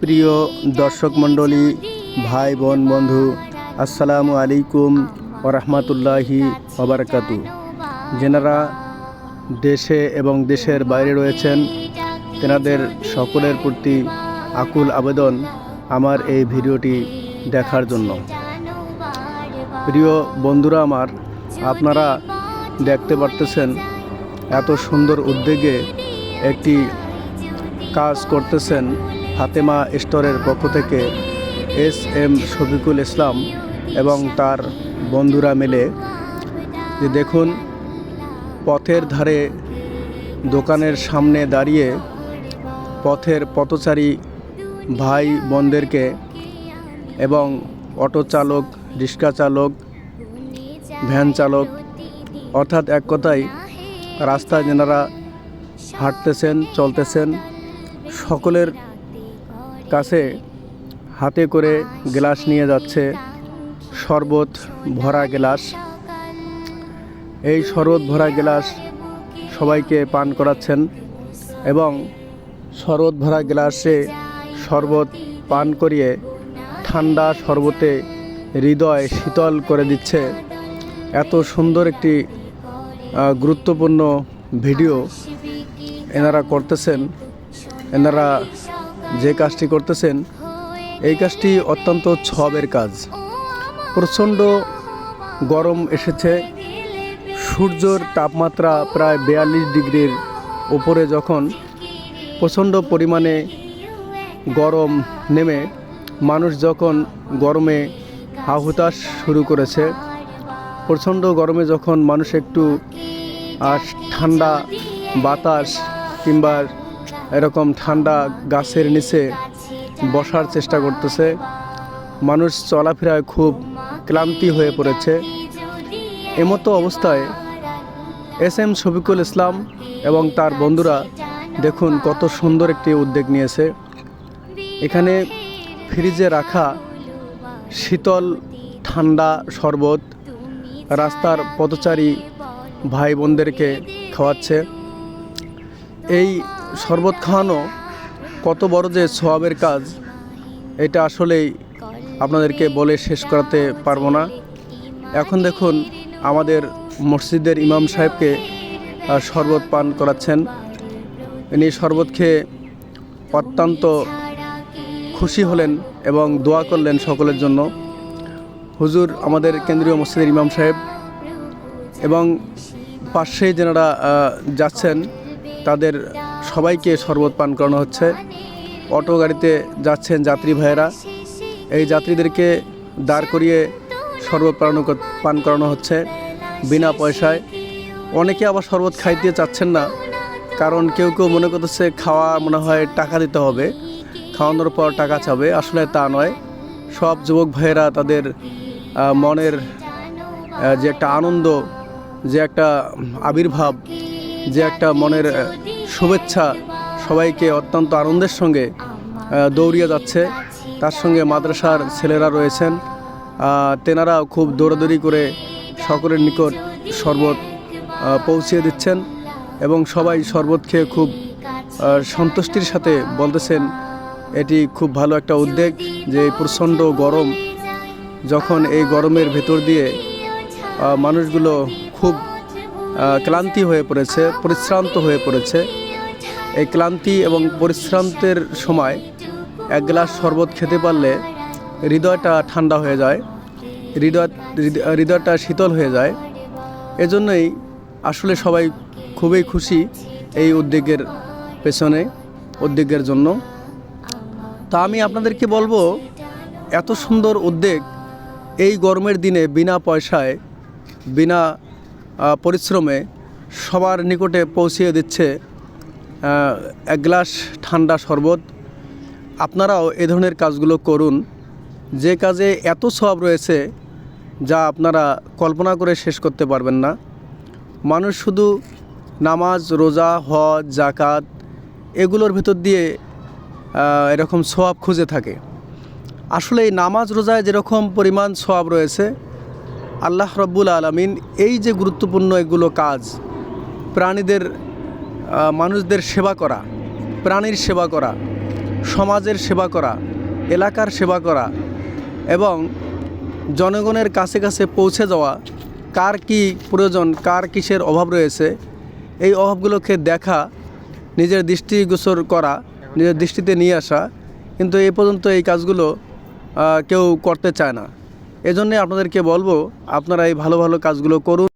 প্রিয় দর্শক মণ্ডলী ভাই বোন বন্ধু, আসসালামু আলাইকুম ওরহমতুল্লাহি ওবরাকাতু যেনারা দেশে এবং দেশের বাইরে রয়েছেন, তেনাদের সকলের প্রতি আকুল আবেদন আমার এই ভিডিওটি দেখার জন্য। প্রিয় বন্ধুরা আমার, আপনারা দেখতে পারতেছেন এত সুন্দর উদ্যোগে একটি কাজ করতেছেন। ফাতেমা স্টোরের পক্ষ থেকে এস এম শফিকুল ইসলাম এবং তার বন্ধুরা মিলে যে দেখুন, পথের ধারে দোকানের সামনে দাঁড়িয়ে পথের পথচারী ভাই বোনদেরকে এবং অটো চালক, রিক্সা চালক, ভ্যান চালক, অর্থাৎ এক কথায় রাস্তায় যেনারা হাঁটতেছেন, চলতেছেন, সকলের কাছে হাতে করে গ্লাস নিয়ে যাচ্ছে, শরবত ভরা গ্লাস। এই শরবত ভরা গ্লাস সবাইকে পান করাচ্ছেন এবং শরবত ভরা গ্লাসে শরবত পান করিয়ে ঠান্ডা শরবতে হৃদয় শীতল করে দিচ্ছে। এত সুন্দর একটি গুরুত্বপূর্ণ ভিডিও এনারা করতেছেন। এনারা যে কাজটি করতেছেন, এই কাজটি অত্যন্ত ছবের কাজ। প্রচণ্ড গরম এসেছে। সূর্যর তাপমাত্রা প্রায় বিয়াল্লিশ ডিগ্রির উপরে যখন প্রচণ্ড পরিমাণে গরম নেমে, মানুষ যখন গরমে হাহুতাশ শুরু করেছে, প্রচণ্ড গরমে যখন মানুষ একটু ঠান্ডা বাতাস কিংবা এরকম ঠান্ডা গাছের নিচে বসার চেষ্টা করতেছে। মানুষ চলাফেরায় খুব ক্লান্তি হয়ে পড়েছে। এমতো অবস্থায় এস এম শফিকুল ইসলাম এবং তার বন্ধুরা দেখুন কত সুন্দর একটি উদ্যোগ নিয়েছে। এখানে ফ্রিজে রাখা শীতল ঠান্ডা শরবত রাস্তার পথচারী ভাই বোনদেরকে খাওয়াচ্ছে। এই শরবত খাওয়ানো কত বড় যে সোয়াবের কাজ, এটা আসলেই আপনাদেরকে বলে শেষ করাতে পারব না। এখন দেখুন, আমাদের মসজিদের ইমাম সাহেবকে শরবত পান করাচ্ছেন। ইনি শরবত খেয়ে অত্যন্ত খুশি হলেন এবং দোয়া করলেন সকলের জন্য। হুজুর, আমাদের কেন্দ্রীয় মসজিদের ইমাম সাহেব এবং পাশেই যেনারা যাচ্ছেন, তাদের সবাইকে শরবত পান করানো হচ্ছে। অটো গাড়িতে যাচ্ছেন যাত্রী ভাইয়েরা। এই যাত্রীদেরকে দাঁড় করিয়ে শরবত পান পান করানো হচ্ছে বিনা পয়সায়। অনেকে আবার শরবত খাইতে চাচ্ছেন না, কারণ কেউ কেউ মনে করতেছে খাওয়া মনে হয় টাকা দিতে হবে। খাওয়ানোর পর টাকা চাবে, আসলে তা নয়। সব যুবক ভাইয়েরা তাদের মনের যে একটা আনন্দ, যে একটা আবির্ভাব, যে একটা মনের শুভেচ্ছা সবাইকে অত্যন্ত আনন্দের সঙ্গে দৌড়িয়ে যাচ্ছে। তার সঙ্গে মাদ্রাসার ছেলেরা রয়েছেন। আহ, তেনারাও খুব দৌড়াদৌড়ি করে সকলের নিকট শরবত পৌঁছিয়ে দিচ্ছেন এবং সবাই শরবত খেয়ে খুব সন্তুষ্টির সাথে বলতেছেন এটি খুব ভালো একটা উদ্যোগ যে এই প্রচণ্ড গরম যখন এই গরমের ভেতর দিয়ে মানুষগুলো খুব ক্লান্তি হয়ে পড়েছে পরিশ্রান্ত হয়ে পড়েছে। এই ক্লান্তি এবং পরিশ্রান্তের সময় এক গ্লাস শরবত খেতে পারলে হৃদয়টা ঠান্ডা হয়ে যায়, হৃদয়, হৃদয়- হৃদয়টা শীতল হয়ে যায়। এজন্যই আসলে সবাই খুবই খুশি এই উদ্যোগের পেছনে উদ্যোগের জন্য। তা আমি আপনাদেরকে বলব, এত সুন্দর উদ্যোগ এই গরমের দিনে বিনা পয়সায়, বিনা পরিশ্রমে সবার নিকটে পৌঁছিয়ে দিচ্ছে এক গ্লাস ঠান্ডা শরবত। আপনারাও এ ধরনের কাজগুলো করুন। যে কাজে এত সব রয়েছে, যা আপনারা কল্পনা করে শেষ করতে পারবেন না। মানুষ শুধু নামাজ, রোজা, হজ জাকাত এগুলোর ভেতর দিয়ে এরকম সোয়াব খুঁজে থাকে। আসলে এই নামাজ, রোজায় যেরকম পরিমাণ সোয়াব রয়েছে, আল্লাহ রব্বুল আলমিন এই যে গুরুত্বপূর্ণ এগুলো কাজ, প্রাণীদের মানুষদের সেবা করা, প্রাণীর সেবা করা, সমাজের সেবা করা, এলাকার সেবা করা এবং জনগণের কাছে কাছে পৌঁছে যাওয়া, কার কি প্রয়োজন, কার কিসের অভাব রয়েছে, এই অভাবগুলোকে দেখা, নিজের দৃষ্টিগোচর করা, নিজের দৃষ্টিতে নিয়ে আসা, কিন্তু এ পর্যন্ত এই কাজগুলো কেউ করতে চায় না। এজন্যে আপনাদেরকে বলব, আপনারা এই ভালো ভালো কাজগুলো করুন।